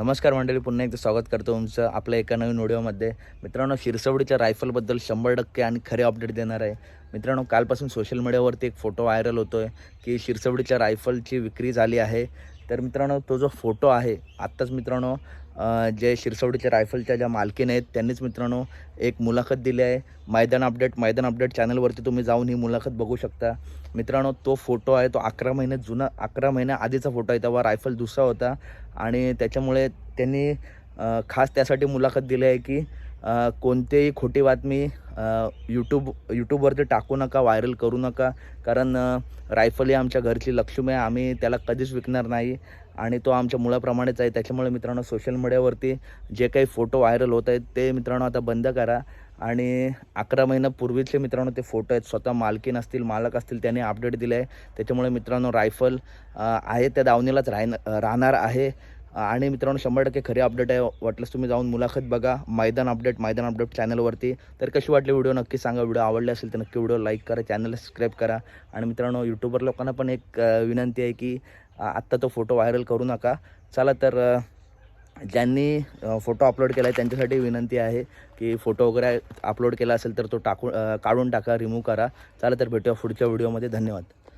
नमस्कार मंडळी पुन्हा एकदा स्वागत करतो तुमचं आपल्या एका नवीन व्हिडिओमध्ये. मित्रांनो शिरसवडीच्या रायफलबद्दल शंभर टक्के आणि खरे अपडेट देणार आहे. मित्रांनो कालपासून सोशल मीडियावरती एक फोटो व्हायरल होतो आहे की शिरसवडीच्या रायफलची विक्री झाली आहे. तर मित्रांनो तो जो फोटो आहे आत्ताच मित्रांनो जे शिरसवडीच्या रायफलच्या ज्या मालकीन आहेत त्यांनीच मित्रांनो एक मुलाखत दिली आहे. मैदान अपडेट मैदान अपडेट चॅनलवरती तुम्ही जाऊन ही मुलाखत बघू शकता. मित्रांनो तो फोटो आहे तो अकरा महिने जुना अकरा महिन्या आधीचा फोटो आहे तेव्हा रायफल दुसरा होता. आणि त्याच्यामुळे त्यांनी खास त्यासाठी मुलाखत दिली आहे की कोणतेही खोटी बातमी यूट्यूब यूट्यूबवरती टाकू नका व्हायरल करू नका. कारण रायफल ही आमच्या घरची लक्ष्मी आहे. आम्ही त्याला कधीच विकणार नाही. आणि तो आमच्या मुलाप्रमाणेच आहे. त्याच्यामुळे मित्रांनो सोशल मीडियावरती जे काही फोटो व्हायरल होत आहेत ते मित्रांनो आता बंद करा. आणि अकरा महिन्यापूर्वीचे मित्रांनो ते फोटो आहेत. स्वतः मालकीन असतील मालक असतील त्यांनी अपडेट दिले आहे त्याच्यामुळे मित्रांनो रायफल आहे. त्या दावणीलाच राहण राहणार आहे. आणि मित्रांनो शंभर टक्के खरी अपडेट आहे. वाटलंच तुम्ही जाऊन मुलाखत बघा. मैदान अपडेट मैदान अपडेट चॅनलवरती तर कशी वाटली व्हिडिओ नक्की सांगा. व्हिडिओ आवडले असेल तर नक्की व्हिडिओ लाईक करा. चॅनलला सबस्क्राईब करा. आणि मित्रांनो यूट्यूबर लोकांना पण एक विनंती आहे की आत्ता तो फोटो व्हायरल करू नका. चला तर ज्यांनी फोटो अपलोड केला आहे त्यांच्यासाठी विनंती आहे की फोटो वगैरे अपलोड केला असेल तर तो टाकून काढून टाका रिमूव्ह करा. चला तर भेटूया पुढच्या व्हिडिओमध्ये धन्यवाद.